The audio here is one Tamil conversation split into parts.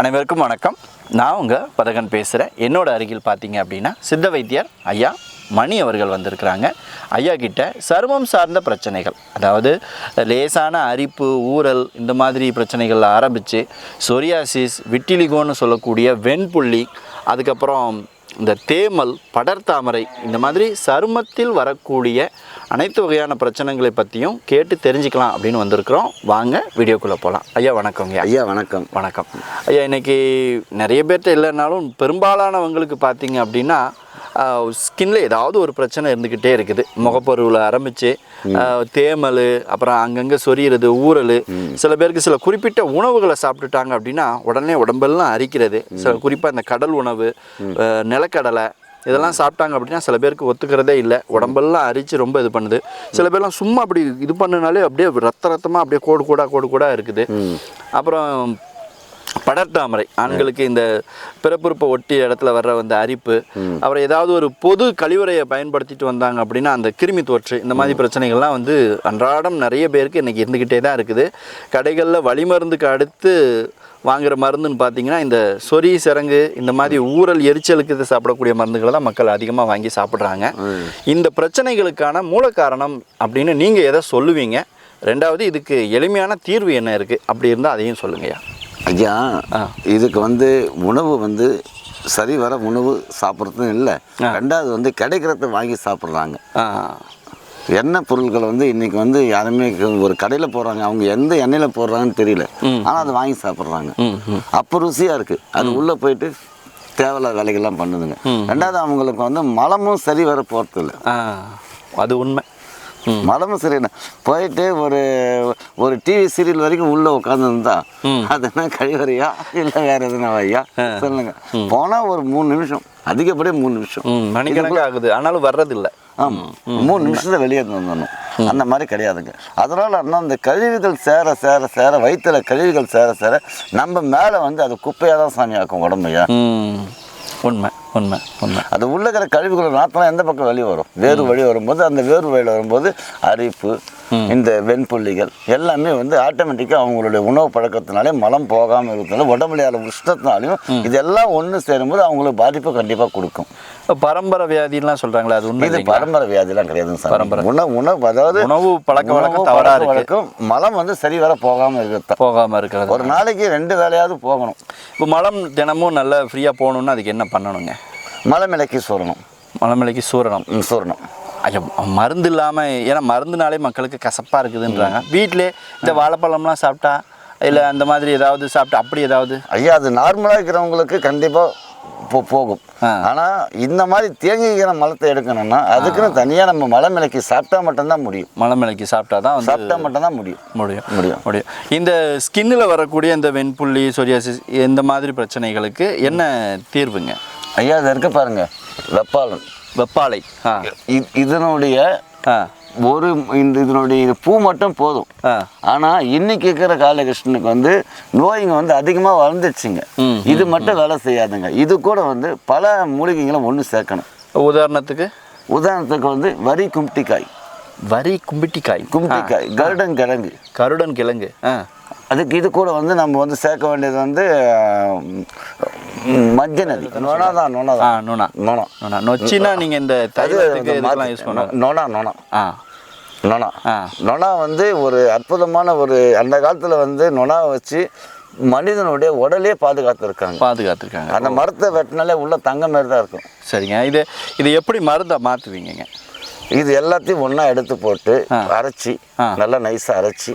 அனைவருக்கும் வணக்கம். நான் உங்கள் பதகன் பேசுகிறேன் என்னோட அருகில் பார்த்தீங்க அப்படின்னா சித்த வைத்தியர் ஐயா மணி அவர்கள் வந்திருக்கிறாங்க. ஐயா கிட்ட சருமம் சார்ந்த பிரச்சனைகள் அதாவது லேசான அரிப்பு ஊறல் இந்த மாதிரி பிரச்சனைகள் ஆரம்பித்து சொரியாசிஸ் விட்டிலிகோன்னு சொல்லக்கூடிய வெண்புள்ளி அதுக்கப்புறம் இந்த தேமல் படர்தாமரை இந்த மாதிரி சருமத்தில் வரக்கூடிய அனைத்து வகையான பிரச்சனைகளை பற்றியும் கேட்டு தெரிஞ்சுக்கலாம் அப்படின்னு வந்திருக்கிறோம். வாங்க வீடியோக்குள்ளே போகலாம் ஐயா வணக்கங்க ஐயா வணக்கம். வணக்கம். ஐயா இன்னைக்கு நிறைய பேர்கிட்ட இல்லைனாலும் பெரும்பாலானவங்களுக்கு பார்த்தீங்க அப்படின்னா ஸ்கின்ல ஏதாவது ஒரு பிரச்சனை இருந்துக்கிட்டே இருக்குது. முகப்பருவில் ஆரம்பித்து தேமல் அப்புறம் அங்கங்கே சொரியிறது ஊறல். சில பேருக்கு சில குறிப்பிட்ட உணவுகளை சாப்பிட்டுட்டாங்க அப்படின்னா உடனே உடம்பெல்லாம் அரிக்கிறது. சில குறிப்பாக இந்த கடல் உணவு நிலக்கடலை இதெல்லாம் சாப்பிட்டாங்க அப்படின்னா சில பேருக்கு ஒத்துக்கிறதே இல்லை. உடம்பெல்லாம் அரிச்சு ரொம்ப இது பண்ணுது. சில பேர்லாம் சும்மா அப்படி இது பண்ணுனாலே அப்படியே ரத்த ரத்தமாக அப்படியே கோடு கூடா கோடு கூடா இருக்குது. அப்புறம் படர்தாமரை. ஆண்களுக்கு இந்த பிறப்புறுப்பை ஒட்டி இடத்துல வர்ற அந்த அரிப்பு அப்புறம் ஏதாவது ஒரு பொது கழிவறையை பயன்படுத்திட்டு வந்தாங்க அப்படின்னா அந்த கிருமி தொற்று இந்த மாதிரி பிரச்சனைகள்லாம் வந்து அன்றாடம் நிறைய பேருக்கு இன்னைக்கு இருந்துக்கிட்டே தான் இருக்குது. கடைகளில் வழிமருந்துக்கு அடுத்து வாங்குற மருந்துன்னு பார்த்தீங்கன்னா இந்த சொறி சிறங்கு இந்த மாதிரி ஊரல் எரிச்சலுக்கு சாப்பிடக்கூடிய மருந்துகளை தான் மக்கள் அதிகமாக வாங்கி சாப்பிட்றாங்க. இந்த பிரச்சனைகளுக்கான மூல காரணம் அப்படின்னு நீங்கள் எதை சொல்லுவீங்க? ரெண்டாவது இதுக்கு எளிமையான தீர்வு என்ன இருக்குது அப்படி இருந்தால் அதையும் சொல்லுங்கய்யா. ஐயா இதுக்கு வந்து உணவு வந்து சரி வர உணவு சாப்பிட்றதும் இல்லை. ரெண்டாவது வந்து கிடைக்கிறத வாங்கி சாப்பிட்றாங்க. எண்ணெய் பொருட்களை வந்து இன்னைக்கு வந்து யாருமே ஒரு கடையில் போடுறாங்க அவங்க எந்த எண்ணெயில் போடுறாங்கன்னு தெரியல. ஆனால் அதை வாங்கி சாப்பிட்றாங்க. அப்போ ருசியாக இருக்குது அது உள்ளே போயிட்டு தேவையில்லாத வேலைகள்லாம் பண்ணுதுங்க. ரெண்டாவது அவங்களுக்கு வந்து மலமும் சரி வர போகிறது இல்லை அது உண்மை. மலமும் சரி இல்லை போயிட்டு ஒரு ஒரு டிவி சீரியல் வரைக்கும் உள்ளே உட்காந்துருந்தா அது என்ன கழிவறையா இல்லை வேற எதுனா ஐயா சொல்லுங்க. போனால் ஒரு மூணு நிமிஷம். அதிகப்படியே மூணு நிமிஷம். ம் மணிக்கணக்கு ஆகுது. ஆனாலும் வர்றதில்லை. ஆமாம் மூணு நிமிஷத்தில் வெளியே வந்துடணும் அந்த மாதிரி கிடையாதுங்க. அதனால் அண்ணா அந்த கழிவுகள் சேர சேர சேர வயிற்றுல கழிவுகள் சேர சேர நம்ம மேலே வந்து அது குப்பையாக தான் சாமி ஆக்கும் உடம்பையா உண்மை உண்மை உண்மை. அது உள்ள இருக்கிற கழிவுகள் நாத்தம் எந்த பக்கம் வெளியே வரும்? வேறு வழி வரும்போது அந்த வேறு வழியில் வரும்போது அரிப்பு இந்த வெண்புள்ளிகள் எல்லாமே வந்து ஆட்டோமேட்டிக்காக அவங்களுடைய உணவு பழக்கத்தினாலே மலம் போகாமல் இருக்கிறதுனால உடம்புல யார உஷ்ணத்தினாலையும் இதெல்லாம் ஒன்று சேரும்போது அவங்களுக்கு பாதிப்பை கண்டிப்பாக கொடுக்கும். பரம்பரை வியாதிலாம் சொல்றாங்களே அது உண்மை இது? பரம்பரை வியாதிலாம் கிடையாதுங்க சார் பரம்பரை. உணவு உணவு அதாவது உணவு பழக்க வழக்கம் உணவு தவறா பழக்க இருக்கு. வழக்கம் மலம் வந்து சரி வர போகாமல் இருக்கிறது. போகாம இருக்கிறது. ஒரு நாளைக்கு ரெண்டு வேலையாவது போகணும். இப்போ மலம் தினமும் நல்லா ஃப்ரீயாக போகணுன்னா அதுக்கு என்ன பண்ணணுங்க? மலமிலைக்கு சூரணம் ம், சூறணும். ஐயோ மருந்து இல்லாமல் ஏன்னா மருந்துனாலே மக்களுக்கு கசப்பாக இருக்குதுன்றாங்க. வீட்டிலே இந்த வாழைப்பழம்லாம் சாப்பிட்டா இல்லை அந்த மாதிரி ஏதாவது சாப்பிட்டா அப்படி ஏதாவது? ஐயா அது நார்மலாக இருக்கிறவங்களுக்கு கண்டிப்பாக போ போகும். ஆனால் இந்த மாதிரி தேங்கிக்கிற மலத்தை எடுக்கணும்னா அதுக்குன்னு தனியாக நம்ம மலம் இலக்கி சாப்பிட்டா மட்டும்தான் முடியும். மலமிலைக்கு சாப்பிட்டா தான் சாப்பிட்டா மட்டும்தான் முடியும். முடியும். முடியும். முடியும். இந்த ஸ்கின்னில் வரக்கூடிய இந்த வெண்புள்ளி சொரியாசிஸ் இந்த மாதிரி பிரச்சனைகளுக்கு என்ன தீர்வுங்க? ஐயா அது இருக்க பாருங்க. வெப்பாளன் வெப்பாலை இதனுடைய ஒரு இந்த இதனுடைய இது பூ மட்டும் போதும். ஆனால் இன்னைக்கு இருக்கிற காலகிருஷ்ணனுக்கு வந்து நோய்ங்க வந்து அதிகமாக வளர்ந்துச்சுங்க இது மட்டும் வேலை செய்யாதுங்க. இது கூட வந்து பல மூலிகைகளை ஒன்று சேர்க்கணும். உதாரணத்துக்கு? உதாரணத்துக்கு வந்து வரி கும்டிக்காய் வரி கும்பிட்டிக்காய். கும்டிக்காய் கருடன் கிழங்கு. கருடன் கிழங்கு. அதுக்கு இது கூட வந்து நம்ம வந்து சேர்க்க வேண்டியது வந்து மத்திய நதி நொனா தான் நொனா தான். நுணா. நொனா நுணா. நொச்சினா நீங்கள் இந்த தைலத்துக்கு இதெல்லாம் யூஸ் பண்ணுவோம் நொனா நொனா ஆ. நொனா. நொனா வந்து ஒரு அற்புதமான ஒரு அந்த காலத்தில் வந்து நொனா வச்சு மனிதனுடைய உடலே பாதுகாத்துருக்காங்க. பாதுகாத்துருக்காங்க. அந்த மரத்தை வெட்டினாலே உள்ள தங்க மாதிரி தான் இருக்கும். சரிங்க. இது இது எப்படி மருந்தை மாற்றுவீங்கங்க இது எல்லாத்தையும் ஒன்றா எடுத்து போட்டு அரைச்சி. நல்லா நைஸாக அரைச்சி.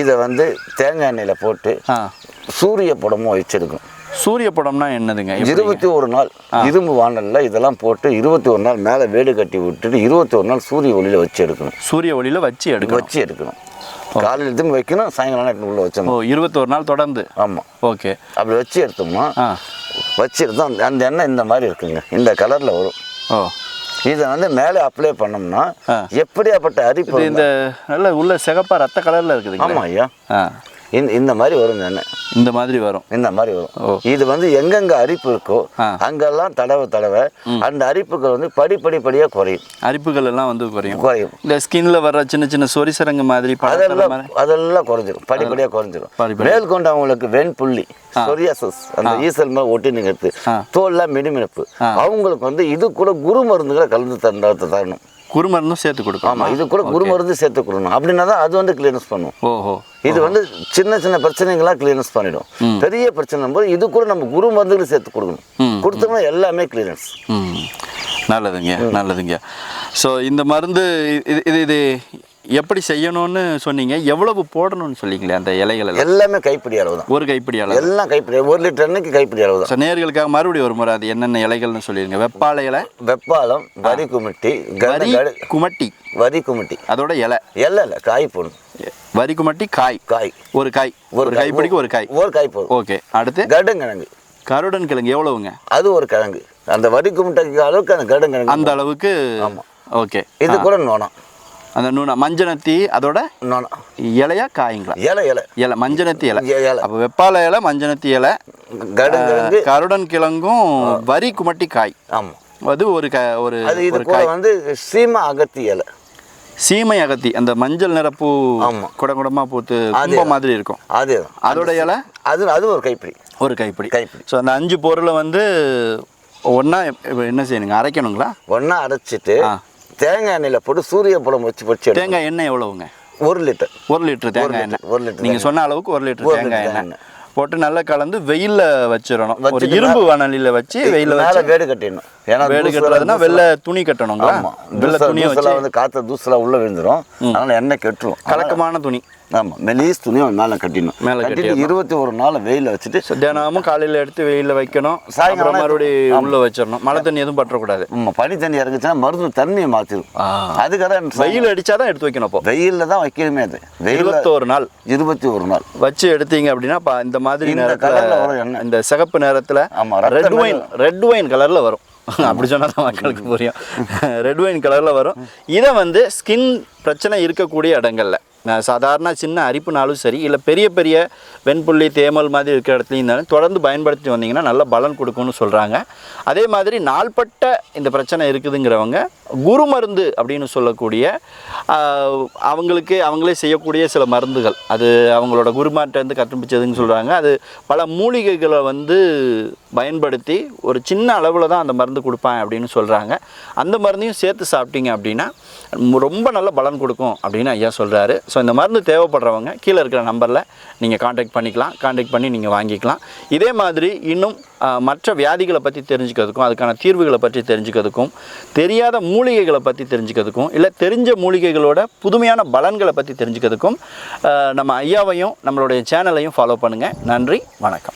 இதை வந்து தேங்காய் எண்ணெயில் போட்டு சூரிய படமும் வச்சிருக்கும். சூரிய படம்னா என்னதுங்க? இருபத்தி ஒரு நாள் இரும்பு வானல்ல இதெல்லாம் போட்டு இருபத்தி ஒரு நாள் மேலே வேடு கட்டி விட்டுட்டு இருபத்தி ஒரு நாள் சூரிய ஒளியில் வச்சு எடுக்கணும். சூரிய ஒளியில் வச்சு எடுக்கணும். வச்சு எடுக்கணும். காலையில் எடுத்து வைக்கணும் சாயங்காலம் எடுத்து உள்ள ஓ வச்சோம் இருபத்தோரு நாள் தொடர்ந்து? ஆமாம் ஓகே. அப்படி வச்சு எடுத்தோம்னா வச்சு எடுத்தோம் அந்த- அந்த எண்ணெய் இந்த மாதிரி இருக்குங்க. இந்த கலரில் வரும். ஓ. இதை வந்து மேலே அப்ளை பண்ணோம்னா. எப்படியாப்பட்ட அரிப்பு இந்த நல்ல உள்ள சிகப்பா ரத்த கலரில் இருக்குதுங்க ஆமாம் ஐயா. இந்த இந்த மாதிரி வரும் எண்ணெய் இந்த மாதிரி வரும். இந்த மாதிரி. வரும். இது வந்து எங்கெங்க அரிப்பு இருக்கோ. அங்கெல்லாம் தடவை தடவை அந்த அரிப்புகள் வந்து படிப்படி படியாக குறையும். அரிப்புகள் எல்லாம் வந்து குறையும். குறையும். இந்த ஸ்கின்ல வர்ற சின்ன சின்ன சொரிசரங்கு மாதிரி அதெல்லாம் மாதிரி. அதெல்லாம் குறைஞ்சிரும். படிப்படியாக குறைஞ்சிரும். படிப்படியா. மேற்கொண்டு அவங்களுக்கு வெண்புள்ளி சொரியாசஸ் அந்த ஈசல் மேலே ஒட்டி நிற்கிறது. தோல்லாம் மினுமினுப்பு. அவங்களுக்கு வந்து இது கூட குரு மருந்துகளை கலந்து தர தரணும். குறுமருந்தும் சேர்த்து கொடுக்கும் ஆமாம் இது கூட குரு மருந்து சேர்த்து கொடுக்கணும். அப்படின்னா தான் அது வந்து கிளீனஸ் பண்ணும். ஓஹோ. இது வந்து சின்ன சின்ன பிரச்சனைகளாக கிளீனஸ் பண்ணிடும். பெரிய பிரச்சனை போது இது கூட நம்ம குரு மருந்துகளை சேர்த்து கொடுக்கணும். கொடுத்தோம்னா எல்லாமே கிளீனஸ் ம். நல்லதுங்க நல்லதுங்க. ஸோ இந்த மருந்து இது இது எப்படி செய்யணும்னு சொன்னீங்க? எவ்வளவு போடணும்னு சொல்லிங்களே அந்த இலைகள் எல்லாம்? கைப்பிடி அளவு தான் ஒரு கைப்பிடி அளவு. எல்லாம் கைப்பிடி ஒரு லிட்டர் எண்ணெய்க்கு கைப்பிடி அளவு தான் நேர்களுக்காக மறுபடியும் ஒரு முறை அது என்னென்ன இலைகள்னு சொல்லிடுங்க. வெப்பாலை இலை வெப்பாலம் வரி குமிட்டி வரி குமட்டி. வரி குமிட்டி. அதோட இலை. எல்லாம் இல்லை காய் போடணும். வரி குமட்டி காய். காய். ஒரு காய். ஒரு கைப்பிடிக்கு ஒரு காய். ஒரு காய் போதும். ஓகே அடுத்து? கடுங்கிழங்கு கருடன் கிழங்கு எவ்வளவுங்க? அது ஒரு கிழங்கு. அந்த வரி குமிட்டைக்கு அளவுக்கு அந்த கடுங்கிழங்கு அந்த அளவுக்கு ஆமா. ஓகே. இது கூட நோனம் அந்த நூன மஞ்சனத்தி அதோட இலையா காய்ங்களா? இலை இலை. இலை மஞ்சனத்தி இலை. அப்போ வெப்பாலை இலை மஞ்சனத்தி இலை. கருடன் கிழங்கும் வரி குமட்டி காய். ஆமாம் அது ஒரு க ஒரு ஒரு காய். வந்து சீமா அகத்தி இலை. சீமை அகத்தி அந்த மஞ்சள் நிறப்பூ குடமா பூத்து அது- கும்ப மாதிரி இருக்கும். அது அதோட இலை? அது அது ஒரு கைப்பிடி. ஒரு கைப்பிடி. கைப்பிடி. ஸோ அந்த அஞ்சு பொருளை வந்து ஒன்றா என்ன செய்யணுங்க? அரைக்கணுங்களா? ஒன்றா அரைச்சிட்டு. தேங்காய் எண்ணெயில் போட்டு சூரிய பழம் வச்சு எடுக்கணும். தேங்காய் எண்ணெய் எவ்வளவுங்க? ஒரு லிட்டர். ஒரு லிட்டர் தேங்காய் எண்ணெய். ஒரு லிட்டர் நீங்கள் சொன்ன அளவுக்கு ஒரு லிட்டர் தேங்காய் எண்ணெய். போட்டு நல்லா கலந்து வெயில்ல வச்சிடணும். ஒரு இரும்பு வானலியில் வச்சு வெயில்ல மேலே வச்சு வேடு கட்டிடணும். ஏன்னா வேடு தூசெல்லாம் கட்டுறதுன்னா வெள்ளை துணி கட்டணுங்களா? ஆமாம் வெள்ளை துணியை வச்சு வந்து காற்று தூசெல்லாம் உள்ளே விழுந்துரும். அதனால் எண்ணெய் கெட்டுரும். கலக்கமான துணி. ஆமாம் மெலீஸ் துணியை மேலே கட்டிடணும். மேலே கட்டிட்டு இருபத்தி ஒரு நாள் வெயிலில் வச்சுட்டு தினமும் காலையில் எடுத்து வெயிலில் வைக்கணும். சாயங்காலம் மறுபடியும் உள்ள வச்சிடணும். மழை தண்ணி எதுவும் பற்றக்கூடாது. ஆமாம் பனி தண்ணி இறங்குச்சுன்னா மருந்து தண்ணியை மாற்றிடும். அதுக்காக தான் வெயில் அடிச்சாதான் எடுத்து வைக்கணும் அப்போ. வெயிலில் தான் வைக்கணுமே அது. இருபத்தோரு நாள். இருபத்தி ஒரு நாள். வச்சு எடுத்தீங்க அப்படின்னா இந்த மாதிரி நேரத்துல. இந்த சிகப்பு நேரத்துல ஆமா, ரத்த ரெட் ஒயின் ரெட் ஒயின் கலர்ல வரும். அப்படி சொன்னா தான் மக்களுக்கு புரியும். ரெட் ஒயின் கலர்ல வரும். இதை வந்து ஸ்கின் பிரச்சனை இருக்கக்கூடிய இடங்கள்ல. சாதாரண சின்ன அரிப்புனாலும் சரி இல்லை பெரிய பெரிய வெண்புள்ளி தேமல் மாதிரி இருக்கிற இடத்துலையும் இருந்தாலும் தொடர்ந்து பயன்படுத்தி வந்தீங்கன்னா நல்ல பலன் கொடுக்கும்னு சொல்கிறாங்க அதே மாதிரி நாள்பட்ட இந்த பிரச்சனை இருக்குதுங்கிறவங்க குரு மருந்து அப்படின்னு சொல்லக்கூடிய அவங்களுக்கு அவங்களே செய்யக்கூடிய சில மருந்துகள். அது அவங்களோட குருமாட்டேருந்து கற்றுப்பிச்சதுன்னு சொல்கிறாங்க அது பல மூலிகைகளை வந்து பயன்படுத்தி ஒரு சின்ன அளவில் தான் அந்த மருந்து கொடுப்பேன் அப்படின்னு சொல்கிறாங்க அந்த மருந்தையும் சேர்த்து சாப்பிட்டீங்க அப்படின்னா ரொம்ப நல்ல பலன் கொடுக்கும் அப்படின்னு ஐயா சொல்கிறாரு ஸோ இந்த மருந்து தேவைப்படுறவங்க கீழே இருக்கிற நம்பரில் நீங்கள் காண்டாக்ட் பண்ணிக்கலாம். காண்டாக்ட் பண்ணி நீங்கள் வாங்கிக்கலாம். இதே மாதிரி இன்னும் மற்ற வியாதிகளை பற்றி தெரிஞ்சுக்கிறதுக்கும் அதுக்கான தீர்வுகளை பற்றி தெரிஞ்சுக்கிறதுக்கும் தெரியாத மூலிகைகளை பற்றி தெரிஞ்சுக்கிறதுக்கும் இல்லை தெரிஞ்ச மூலிகைகளோட புதுமையான பலன்களை பற்றி தெரிஞ்சுக்கிறதுக்கும் நம்ம ஐயாவையும் நம்மளுடைய சேனலையும் ஃபாலோ பண்ணுங்கள் நன்றி வணக்கம்.